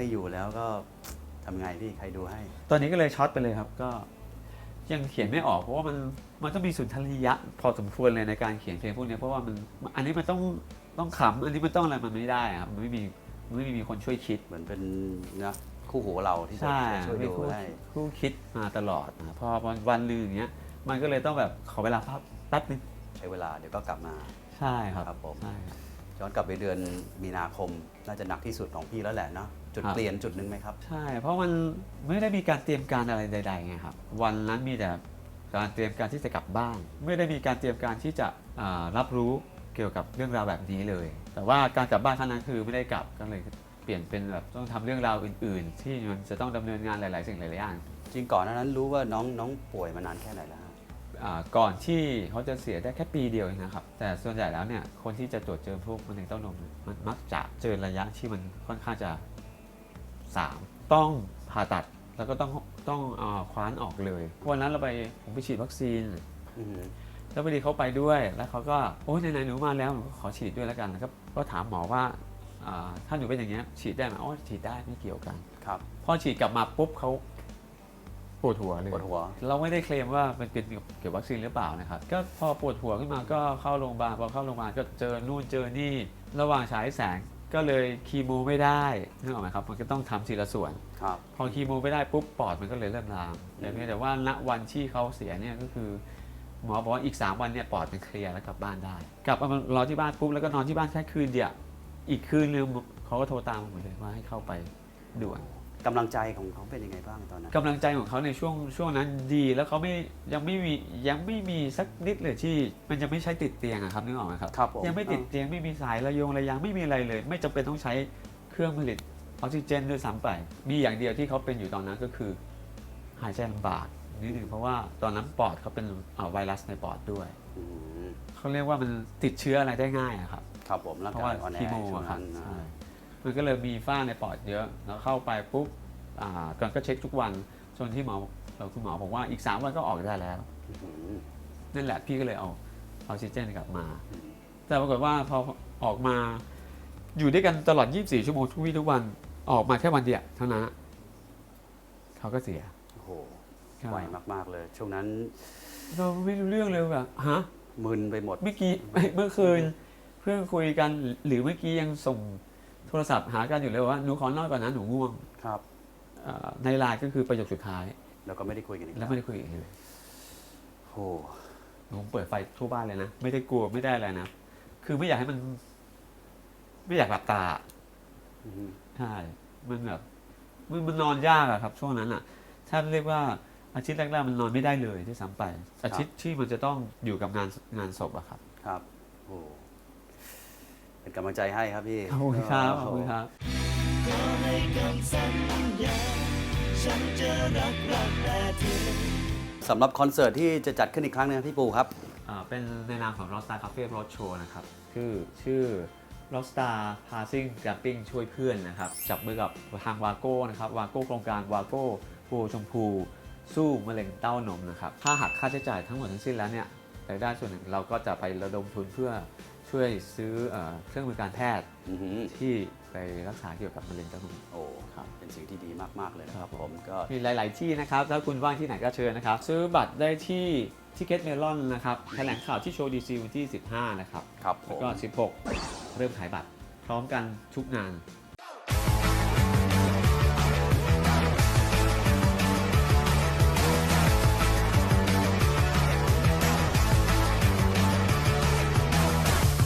ไม่อยู่แล้วก็ทำไงพี่ใครดูให้ ตอนนี้ก็เลยช็อตไปเลยครับก็ ยังเขียนไม่ออกเพราะว่ามันมันต้องมีสุนทรียะ พอสมควรเลยในการเขียนเพลงพวกนี้เพราะว่ามันอันนี้มันต้องต้องขำอันนี้มันต้องอะไรมันไม่ได้อะครับมันไม่มีมันไม่มีคนช่วยคิด เหมือนเป็นนะคู่หูเราที่จะใช่ช่วยไม่ดูคู่ให้คู่คิดมาตลอดนะพอวันวันลืมอย่างเงี้ย มันก็เลยต้องแบบขอเวลาพักแป๊บนึงใช้เวลาเดี๋ยวก็กลับมา ใช่ครับครับผม ใช่ครับ ย้อนกลับไปเดือนมีนาคม น่าจะหนักที่สุดของพี่แล้วแหละเนาะจุดครับ เปลี่ยนจุดหนึ่งไหมครับ ใช่ เพราะมันไม่ได้มีการเตรียมการอะไรใดๆไงครับ วันนั้นมีแต่การเตรียมการที่จะกลับบ้าน ไม่ได้มีการเตรียมการที่จะอ่ารับรู้เกี่ยวกับเรื่องราวแบบนี้เลย แต่ว่าการกลับบ้านครั้งนั้นคือไม่ได้กลับก็เลยเปลี่ยนเป็นแบบต้องทำเรื่องราวอื่น ๆ ที่มันจะต้องดำเนินงานหลาย ๆ สิ่งหลายๆอย่าง จริงก่อนหนานั้นรู้ว่าน้องน้องป่วยมานานแค่ไหนแล้วฮะอ่า ก่อนที่เขาจะเสียได้แค่ปีเดียวเองนะครับ แต่ส่วนใหญ่แล้วเนี่ยคนที่จะตรวจเจอพวกมะเร็งเต้านมเนี่ยมันมักจะเจอระยะที่มันค่อนข้างจะสามต้องผ่าตัดแล้วก็ต้องต้องอาคว้านออกเลยวันนั้นเราไปผมไปฉีดวัคซีนอือหือแล้วพอดีเขาไปด้วยแล้วเขาก็โอ้ยไหนๆหนูมาแล้วหนูก็ขอฉีดด้วยแล้วกันแล้วก็ก็ถามหมอว่าอ่าถ้าหนูเป็นอย่างเงี้ยฉีดได้ไหมอ๋อฉีดได้ไม่เกี่ยวกันครับพอฉีดกลับมาปุ๊บเขา ปวดหัวเลยปวดหัว เราไม่ได้เคลมว่ามันเป็นเกี่ยวกับวัคซีนหรือเปล่านะครับ ก็พอปวดหัวขึ้นมาก็เข้าโรงพยาบาลพอเข้าโรงพยาบาลก็เจอนู่นเจอนี่ ระหว่างฉายแสงก็เลยคีโมไม่ได้นึกออกไหมครับมันก็ต้องทำทีละส่วน ครับ พอคีโมไม่ได้ปุ๊บปอดมันก็เลยเริ่มลามแต่เพียงแต่ว่าณวันที่เขาเสียเนี่ยก็คือหมอบอกว่าอีก 3 วันเนี่ยปอดมันเคลียร์แล้วกลับบ้านได้ กลับมารอที่บ้านปุ๊บแล้วก็นอนที่บ้านแค่คืนเดียวอีกคืนนึงเขาก็โทรตามมาเหมือนเลยว่าให้เข้าไปด่วน กำลังใจของเขาเป็นยังไงบ้างตอนนั้น กำลังใจของเขาในช่วงช่วงนั้นดีแล้วเขาไม่ยังไม่มียังไม่มีสักนิดเลยที่ มันจะไม่ใช้ติดเตียงอะครับนึกออกไหมครับ ครับผมยังไม่ติดเตียงไม่มีสายระยงระยางไม่มีอะไรเลย ไม่จำเป็นต้องใช้เครื่องผลิตออกซิเจนด้วยซ้ำไป มีอย่างเดียวที่เขาเป็นอยู่ตอนนั้นก็คือ หายใจลำบากนิดหนึ่งเพราะว่าตอนนั้นปอดเขาเป็นอ่าไวรัสในปอดด้วยอืมเขาเรียกว่ามันติดเชื้ออะไรได้ง่ายอะครับ ครับผมร่างเพราะกาว่ายอ่อนแอคีโมช่วงอะครับนั้นนะ ใช่ มันก็เลยมีฝ้าในปอดเยอะ แล้วเข้าไปปุ๊บอ่าก่อนก็เช็คทุกวันจนที่หมอเอ่อคุณหมอบอกว่าอีก 3 วันก็ออกได้แล้วอื้อหือนั่นแหละพี่ก็เลยเอาออกซิเจนกลับมาอืมแต่ปรากฏว่าพอออกมาอยู่ด้วยกันตลอด 24 ชั่วโมงทุกวี่ทุกวันออกมาแค่วันเดียวเท่านั้นเขาก็เสียโอ้โหไวมาก ๆ เลย ช่วงนั้น เราไม่รู้เรื่องเลยแบบฮะมึนไปหมดเมื่อกี้เมื่อคืน เพื่อนคุยกันหรือเมื่อกี้ยังส่ง โทรศัพท์หากันอยู่เลยว่าหนูขอนอนก่อนนะหนูง่วงครับ เอ่อในไลน์ก็คือประโยคสุดท้าย แล้วก็ไม่ได้คุยกันอีกแล้วไม่ได้คุยอีกเลยโอ้โหผมเปิดไฟทั่วบ้านเลยนะไม่ได้กลัวไม่ได้อะไรนะคือไม่อยากให้มัน ไม่อยากหลับตาอื้อหือใช่มันแบบมันมันนอนยากอะครับ ช่วงนั้นอะถ้าเรียกว่าอาทิตย์แรกๆมันนอนไม่ได้เลยที่ซ้ำไป อาทิตย์ที่มันจะต้องอยู่กับงานงานศพอะครับ ครับ โอ้โห เป็นกำลังใจให้ครับพี่ขอบคุณครับขอบคุณครับ ขอให้คำสัญญาฉันจะรักรักแต่เธอสำหรับคอนเสิร์ตที่จะจัดขึ้นอีกครั้งหนึงครับพี่ปูครับ อ่าเป็นในนามของ Rockstar Cafe Road Show นะครับคือชื่อ Rockstar Passing Camping ช่วยเพื่อนนะครับ จับมือกับทางวาโก้นะครับวาโก้โครงการวาโก้ปูชมพู สู้มะเร็งเต้านมนะครับ ถ้าหักค่าใช้จ่ายทั้งหมดทั้งสิ้นแล้วเนี่ยรายได้ส่วนหนึ่งเราก็จะไประดมทุนเพื่อ ช่วยซื้อเอ่อเครื่องมือการแพทย์อือหือที่ไปรักษาเกี่ยวกับมะเร็งเต้านมโอ้ครับเป็นสิ่งที่ดีมากๆเลยนะคครัรับบผมก็ มีหลาย ๆ ที่นะครับ ถ้าคุณว่างที่ไหนก็เชิญนะครับ ซื้อบัตรได้ที่ทิเก็ตเมลอนนะครับแถลงข่าวที่โชว์ดีซีวันที่ 15 นะครับ ครับผแล้วมก็ 16 เริ่มขายบัตรพร้อมกันทุกงาน